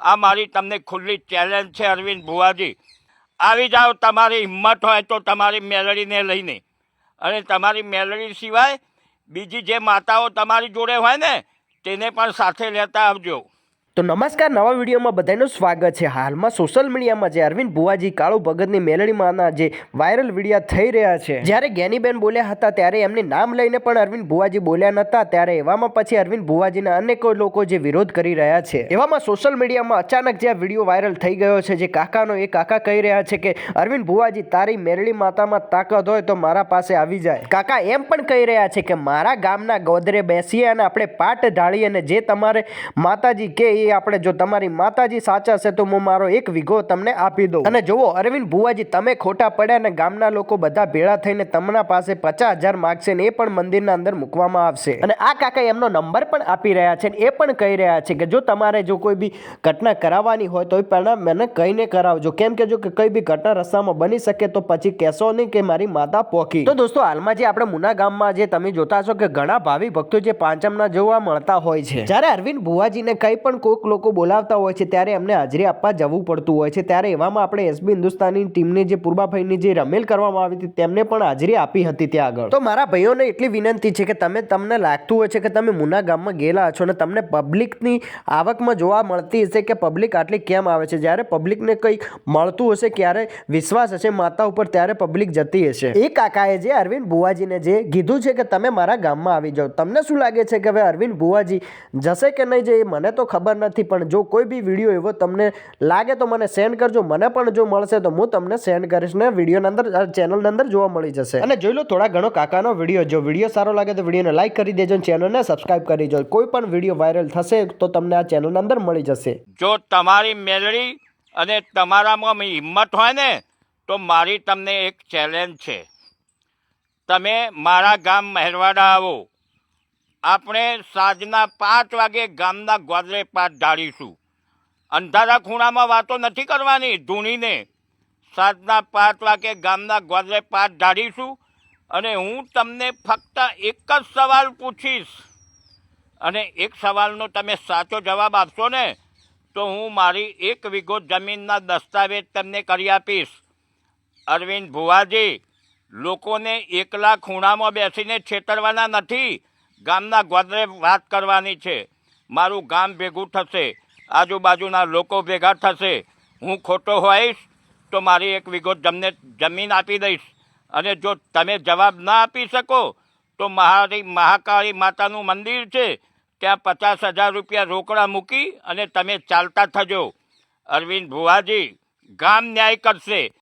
આ મારી તમને ખુલ્લી ચેલેન્જ છે, અરવિંદ ભુવાજી. આવી જાઓ, તમારી હિંમત હોય તો તમારી મેલડીને લઈને. અને તમારી મેલડી સિવાય બીજી જે માતાઓ તમારી જોડે હોય ને, તેને પણ સાથે લેતા આવજો. તો નમસ્કાર, નવા વિડીયોમાં બધાનું સ્વાગત છે. હાલમાં સોશિયલ મીડિયામાં જે અરવિંદ ભુવાજી, કાળુ ભગતની મેલડીમાંના જે વાયરલ વિડીયા થઈ રહ્યા છે, જ્યારે જ્ઞાનીબેન બોલ્યા હતા ત્યારે એમને નામ લઈને પણ અરવિંદ ભુવાજી બોલ્યા નહોતા ત્યારે એવામાં પછી અરવિંદ ભુવાજીના અનેકો લોકો જે વિરોધ કરી રહ્યા છે. એવામાં સોશિયલ મીડિયામાં અચાનક જે આ વીડિયો વાયરલ થઈ ગયો છે, જે કાકાનો એ કાકા કહી રહ્યા છે કે, અરવિંદ ભુવાજી, તારી મેરળી માતામાં તાકાત હોય તો મારા પાસે આવી જાય. કાકા એમ પણ કહી રહ્યા છે કે, મારા ગામના ગોદરે બેસીએ અને આપણે પાટ ઢાળી અને જે તમારે માતાજી કે એ આપણે જો તમારી માતાજી સાચા છે તો હું મારો એક વીઘો તમને આપી દઉં. અને જુઓ, અરવિંદ ભુવાજી, તમે ખોટા પડ્યા અને ગામના લોકો બધા ભેળા થઈને તમારા પાસે પચાસ હજાર માગશે ને એ પણ મંદિરના અંદર મૂકવામાં આવશે. અને આ કાકા એમનો નંબર પણ આપી રહ્યા છે એ પણ કહી રહ્યા છે કે જો તમારે જો કોઈ બી ઘટના કરાવવાની હોય તો પહેલાં મને કહીને કરાવજો. કેમ કે જો કઈ બી ઘટના રસ્તામાં બની શકે તો પછી કહેશો નહીં કે મારી માતા પોકી. તો દોસ્તો, હાલમાં જે આપણે મુના ગામમાં જે તમે જોતા છો કે ઘણા ભાવિ ભક્તો જે પાંચમના જોવા મળતા હોય છે. જ્યારે અરવિંદ ભુવાજીને કંઈ પણ કોઈક લોકો બોલાવતા હોય છે ત્યારે એમને હાજરી આપવા જવું પડતું હોય છે. ત્યારે એવામાં આપણે એસબી હિન્દુસ્તાની ટીમને જે પૂર્વાભાઈની જે રમેલ કરવામાં આવી હતી તેમને પણ હાજરી આપી હતી ત્યાં આગળ. તો મારા ભાઈઓને એટલી વિનંતી છે કે તમે તમને લાગતું હોય છે કે તમે મુના ગામમાં ગયેલા છો અને તમને પબ્લિકની આવકમાં જોવા મળતી હશે કે પબ્લિક આટલી કેમ આવે છે? જ્યારે પબ્લિકને કંઈક મળતું હશે, ક્યારે વિશ્વાસ હશે માતા ઉપર, ત્યારે પબ્લિક જતી હશે. એ કાકાએ જે અરવિંદ ભુવાજીને જે કીધું છે કે તમે મારા ગામમાં આવી જાઓ, તમને શું લાગે છે કે હવે અરવિંદ ભુવાજી જશે કે નહીં? જાય મને તો ખબર નથી પણ જો કોઈ બી વીડિયો એવો તમને લાગે તો મને સેન્ડ કરજો. મને પણ જો મળશે તો હું તમને સેન્ડ કરીશ ને વિડીયોની અંદર ચેનલની અંદર જોવા મળી જશે. અને જોઈ લો, થોડા ઘણો કાકાનો વીડિયો. જો વીડિયો સારો લાગે તો વિડીયોને લાઈક કરી દેજો ચેનલને સબસ્ક્રાઇબ કરી દેજો. કોઈ પણ વીડિયો વાયરલ થશે તો તમને આ ચેનલની અંદર મળી જશે. જો તમારી મેલડી અને તમારામાં હિંમત હોય ને, તો મારી તમને એક ચેલેન્જ છે. તમે મારા ગામ મહેરવાડા આવો. આપણે સાંજના પાંચ વાગે ગામના ગોદરે પાઠ ઢાળીશું. અંધારા ખૂણામાં વાતો નથી કરવાની ધૂણીને. સાંજના પાંચ વાગે ગામના ગોદરે પાઠ ઢાળીશું અને હું તમને ફક્ત એક જ સવાલ પૂછીશ. અને એક સવાલનો તમે સાચો જવાબ આપશો ને, તો હું મારી એક વીઘો જમીનના દસ્તાવેજ તમને કરી આપીશ. અરવિંદ ભુવાજી, લોકોને એકલા ખૂણામાં બેસીને છેતરવાના નથી. ગામના ગોદરે વાત કરવાની છે. મારું ગામ ભેગું થશે. આજુબાજુના લોકો ભેગા થશે. હું ખોટો હોઈશ તો મારી એક વિગત તમને જમીન આપી દઈશ. અને જો તમે જવાબ ના આપી શકો, તો મહારી મહાકાળી માતાનું મંદિર છે. ત્યાં પચાસ હજાર રૂપિયા રોકડા મૂકી અને તમે ચાલતા થજો. અરવિંદ ભુવાજી, ગામ ન્યાય કરશે.